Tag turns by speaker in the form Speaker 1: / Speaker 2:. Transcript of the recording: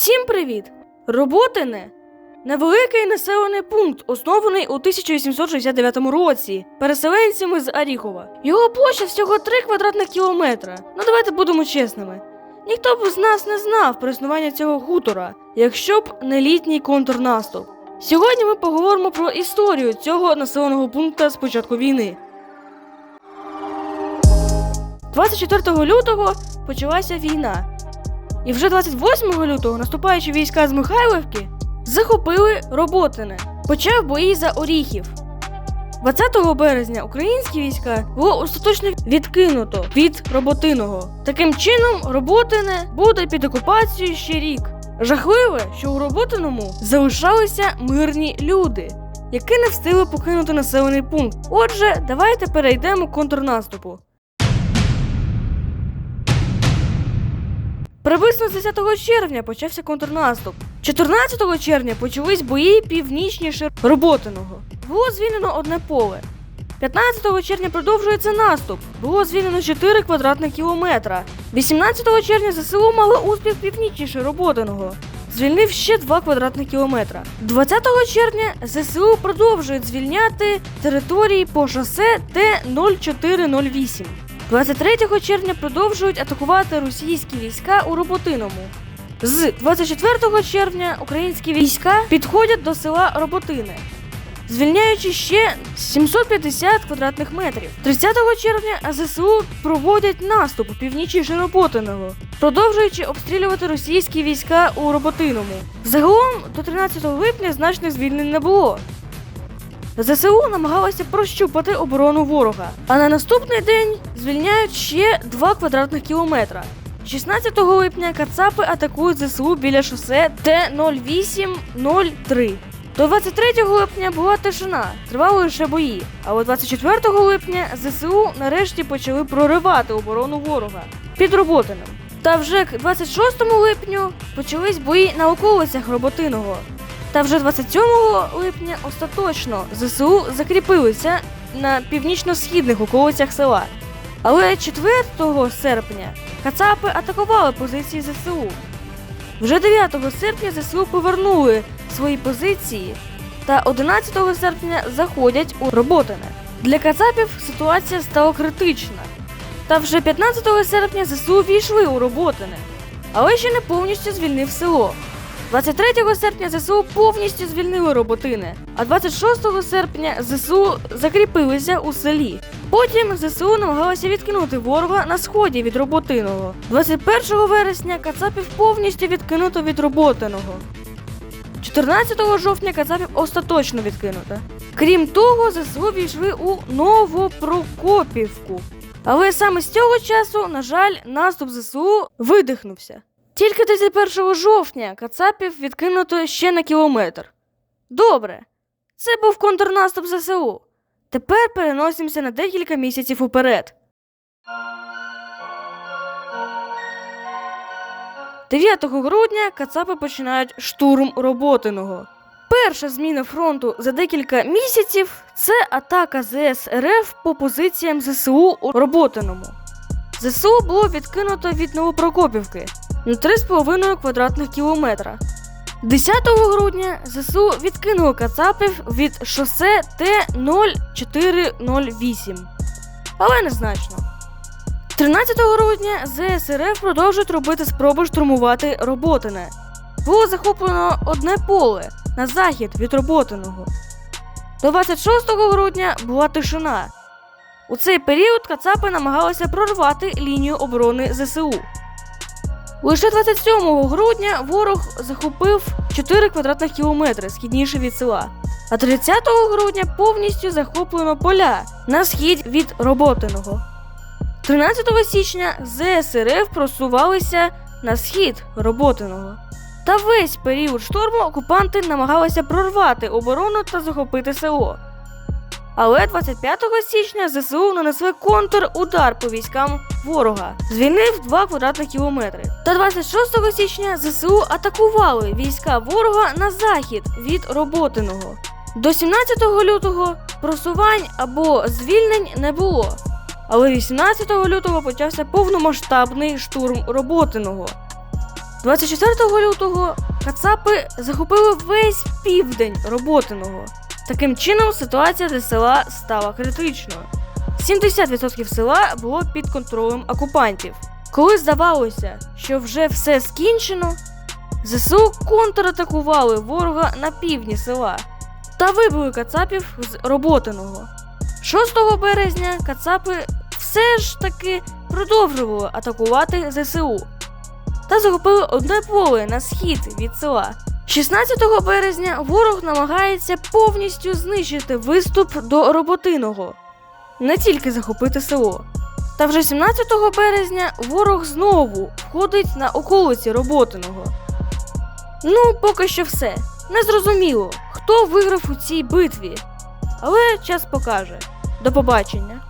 Speaker 1: Всім привіт! Роботине невеликий населений пункт, оснований у 1869 році переселенцями з Аріхова. Його площа всього 3 квадратних кілометра. Ну давайте будемо чесними. Ніхто б з нас не знав про існування цього хутора, якщо б не літній контрнаступ. Сьогодні ми поговоримо про історію цього населеного пункту з початку війни. 24 лютого почалася війна. І вже 28 лютого наступаючі війська з Михайлівки захопили Роботине, почав бої за Оріхів. 20 березня українські війська було остаточно відкинуто від Роботиного. Таким чином, Роботине буде під окупацією ще рік. Жахливе, що у Роботиному залишалися мирні люди, які не встигли покинути населений пункт. Отже, давайте перейдемо контрнаступу. Приблизно з 10 червня почався контрнаступ. 14 червня почались бої північніше Роботиного. Було звільнено одне поле. 15 червня продовжується наступ. Було звільнено 4 квадратних кілометра. 18 червня ЗСУ мали успіх північніше Роботиного. Звільнив ще 2 квадратних кілометра. 20 червня ЗСУ продовжують звільняти території по шосе Т-0408. 23 червня продовжують атакувати російські війська у Роботиному. З 24 червня українські війська підходять до села Роботине, звільняючи ще 750 квадратних метрів. 30 червня ЗСУ проводять наступ північніше Роботиного, продовжуючи обстрілювати російські війська у Роботиному. Загалом до 13 липня значних звільнень не було. ЗСУ намагалися прощупати оборону ворога, а на наступний день звільняють ще 2 квадратних кілометра. 16 липня Кацапи атакують ЗСУ біля шосе Т-0803. До 23 липня була тишина, тривали лише бої. Але 24 липня ЗСУ нарешті почали проривати оборону ворога під Роботиним. Та вже к 26 липню почались бої на околицях Роботиного. Та вже 27 липня остаточно ЗСУ закріпилися на північно-східних околицях села. Але 4 серпня Кацапи атакували позиції ЗСУ. Вже 9 серпня ЗСУ повернули свої позиції та 11 серпня заходять у Роботине. Для Кацапів ситуація стала критична. Та вже 15 серпня ЗСУ війшли у Роботине, але ще не повністю звільнив село. 23 серпня ЗСУ повністю звільнили роботини, а 26 серпня ЗСУ закріпилися у селі. Потім ЗСУ намагалися відкинути ворога на сході від роботиного. 21 вересня Кацапів повністю відкинуто від роботиного. 14 жовтня Кацапів остаточно відкинуто. Крім того, ЗСУ війшли у Новопрокопівку. Але саме з цього часу, на жаль, наступ ЗСУ видихнувся. Тільки 31 жовтня Кацапів відкинуто ще на кілометр. Добре, це був контрнаступ ЗСУ. Тепер переносимося на декілька місяців уперед. 9 грудня Кацапи починають штурм Роботиного. Перша зміна фронту за декілька місяців це атака ЗС РФ по позиціям ЗСУ у Роботиному. ЗСУ було відкинуто від Новопрокопівки на 3,5 квадратних кілометра. 10 грудня ЗСУ відкинуло Кацапів від шосе Т-0408, але незначно. 13 грудня ЗСРФ продовжують робити спроби штурмувати Роботине. Було захоплено одне поле на захід від Роботиного. До 26 грудня була тишина. У цей період Кацапи намагалися прорвати лінію оборони ЗСУ. Лише 27 грудня ворог захопив 4 квадратних кілометри східніше від села, а 30 грудня повністю захоплено поля на схід від Роботиного. 13 січня ЗСРФ просувалися на схід Роботиного. Та весь період шторму окупанти намагалися прорвати оборону та захопити село. Але 25 січня ЗСУ нанесли контрудар по військам ворога, звільнив 2 квадратних кілометри. Та 26 січня ЗСУ атакували війська ворога на захід від Роботиного. До 17 лютого просувань або звільнень не було. Але 18 лютого почався повномасштабний штурм Роботиного. 24 лютого кацапи захопили весь південь роботиного. Таким чином, ситуація для села стала критичною. 70% села було під контролем окупантів. Коли здавалося, що вже все скінчено, ЗСУ контратакували ворога на півдні села та вибили кацапів з роботиного. 6 березня кацапи все ж таки продовжували атакувати ЗСУ та захопили одне поле на схід від села. 16 березня ворог намагається повністю знищити виступ до роботиного, не тільки захопити село. Та вже 17 березня ворог знову входить на околиці роботиного. Ну, поки що все. Незрозуміло, хто виграв у цій битві. Але час покаже. До побачення.